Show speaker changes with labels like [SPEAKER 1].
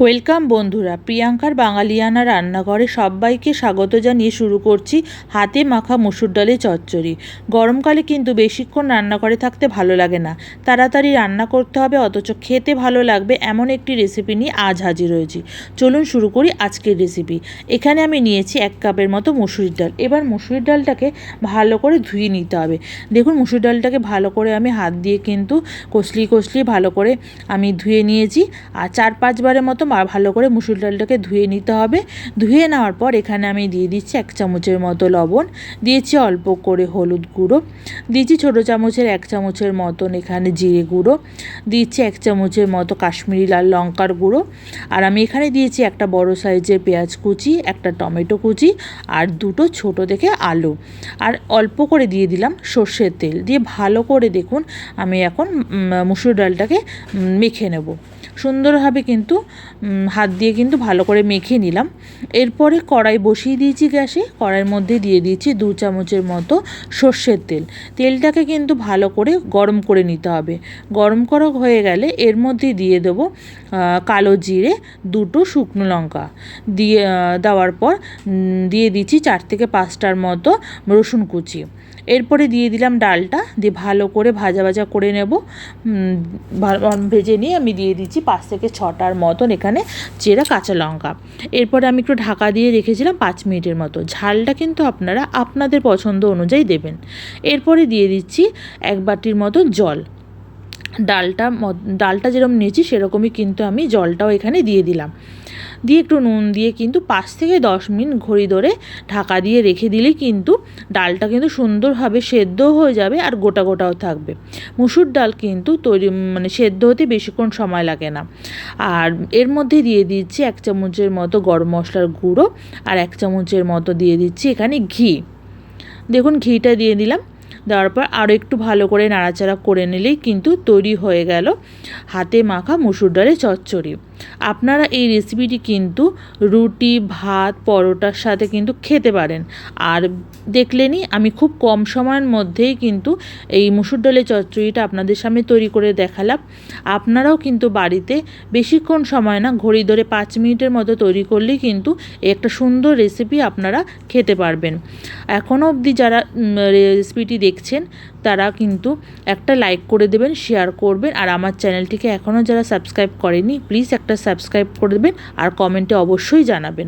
[SPEAKER 1] Welcome বন্ধুরা, প্রিয়াঙ্কার বাঙালিয়ানা রান্নাঘরে সবাইকে স্বাগত জানিয়ে শুরু করছি হাতে মাখা মুসুর ডালে চচ্চড়ি। গরমকালে কিন্তু বেশিক্ষণ রান্নাঘরে থাকতে ভালো লাগে না। তাড়াতাড়ি রান্না করতে হবে, অথচ খেতে ভালো লাগবে এমন একটি রেসিপি নিয়ে আজ হাজির হয়েছি। চলুন শুরু করি আজকের রেসিপি এখানে আমি নিয়েছি এক কাপের মতো মুসুরির ডাল। এবার মুসুরির ডালটাকে ভালো করে ধুয়ে নিতে হবে। দেখুন, মুসুর ডালটাকে ভালো করে আমি হাত দিয়ে কিন্তু কষলি কষলি ভালো করে আমি ধুয়ে নিয়েছি। আর চার পাঁচবারের মতো ভালো করে মুসুর ডালটাকে ধুয়ে নিতে হবে। ধুয়ে নেওয়ার পর এখানে আমি দিয়ে দিচ্ছি এক চামচের মতো লবণ। দিয়েছি অল্প করে হলুদ গুঁড়ো। দিয়েছি ছোটো চামচের এক চামচের মতন এখানে জিরে গুঁড়ো। দিচ্ছি এক চামচের মতো কাশ্মীরি লাল লঙ্কার গুঁড়ো। আর আমি এখানে দিয়েছি একটা বড় সাইজের পেঁয়াজ কুচি, একটা টমেটো কুচি আর দুটো ছোট দেখে আলু। আর অল্প করে দিয়ে দিলাম সর্ষের তেল। দিয়ে ভালো করে দেখুন আমি এখন মুসুর ডালটাকে মেখে নেব। সুন্দরভাবে কিন্তু হাত দিয়ে কিন্তু ভালো করে মেখে নিলাম। এরপরে কড়াই বসিয়ে দিয়েছি গ্যাসে। কড়াইয়ের মধ্যে দিয়ে দিয়েছি দু চামচের মতো সর্ষের তেল। তেলটাকে কিন্তু ভালো করে গরম করে নিতে হবে। গরম করা হয়ে গেলে এর মধ্যে দিয়ে দেবো কালো জিরে, দুটো শুকনো লঙ্কা। দিয়ে দেওয়ার পর দিয়ে দিচ্ছি চার থেকে পাঁচটার মতো রসুন কুচি। এরপরে দিয়ে দিলাম ডালটা, দিয়ে ভালো করে ভাজা ভাজা করে নেব। ভেজে নিয়ে আমি দিয়ে দিচ্ছি পাঁচ থেকে ছটার মতন এখানে চেরা কাঁচা লঙ্কা। এরপরে আমি একটু ঢাকা দিয়ে রেখেছিলাম পাঁচ মিনিটের মতো। ঝালটা কিন্তু আপনারা আপনাদের পছন্দ অনুযায়ী দেবেন। এরপরে দিয়ে দিচ্ছি এক বাটির মতো জল। ডালটা ডালটা যেরকম নিয়েছি সেরকমই কিন্তু আমি জলটাও এখানে দিয়ে দিলাম। দিয়ে একটু নুন দিয়ে কিন্তু পাঁচ থেকে দশ মিনিট ঘড়ি ধরে ঢাকা দিয়ে রেখে দিলে কিন্তু ডালটা কিন্তু সুন্দরভাবে সেদ্ধও হয়ে যাবে আর গোটা গোটাও থাকবে। মুসুর ডাল কিন্তু তৈরি মানে সেদ্ধ হতে বেশিক্ষণ সময় লাগে না। আর এর মধ্যে দিয়ে দিচ্ছি এক চামচের মতো গরম মশলার গুঁড়ো আর এক চামচের মতো দিয়ে দিচ্ছি এখানে ঘি। দেখুন ঘিটা দিয়ে দিলাম। দেওয়ার পর আরও একটু ভালো করে নাড়াচাড়া করে নিলেই কিন্তু তৈরি হয়ে গেল হাতে মাখা মুসুর ডালের চচ্চড়ি। আপনারা এই রেসিপিটি কিন্তু রুটি, ভাত, পরোটার সাথে কিন্তু খেতে পারেন। আর দেখলেনই আমি খুব কম সময়ের মধ্যেই কিন্তু এই মুসুর ডালের চচ্চড়িটা আপনাদের সামনে তৈরি করে দেখালাম। আপনারাও কিন্তু বাড়িতে বেশিক্ষণ সময় না, ঘড়ি ধরে পাঁচ মিনিটের মতো তৈরি করলেই কিন্তু একটা সুন্দর রেসিপি আপনারা খেতে পারবেন। এখনও অবধি যারা রেসিপিটি দেখছেন, তারা কিন্তু একটা লাইক করে দেবেন শেয়ার করবেন। আর আমার চ্যানেলটিকে এখনও যারা সাবস্ক্রাইব করেনি প্লিজ একটা সাবস্ক্রাইব করে দেবেন আর কমেন্টে অবশ্যই জানাবেন।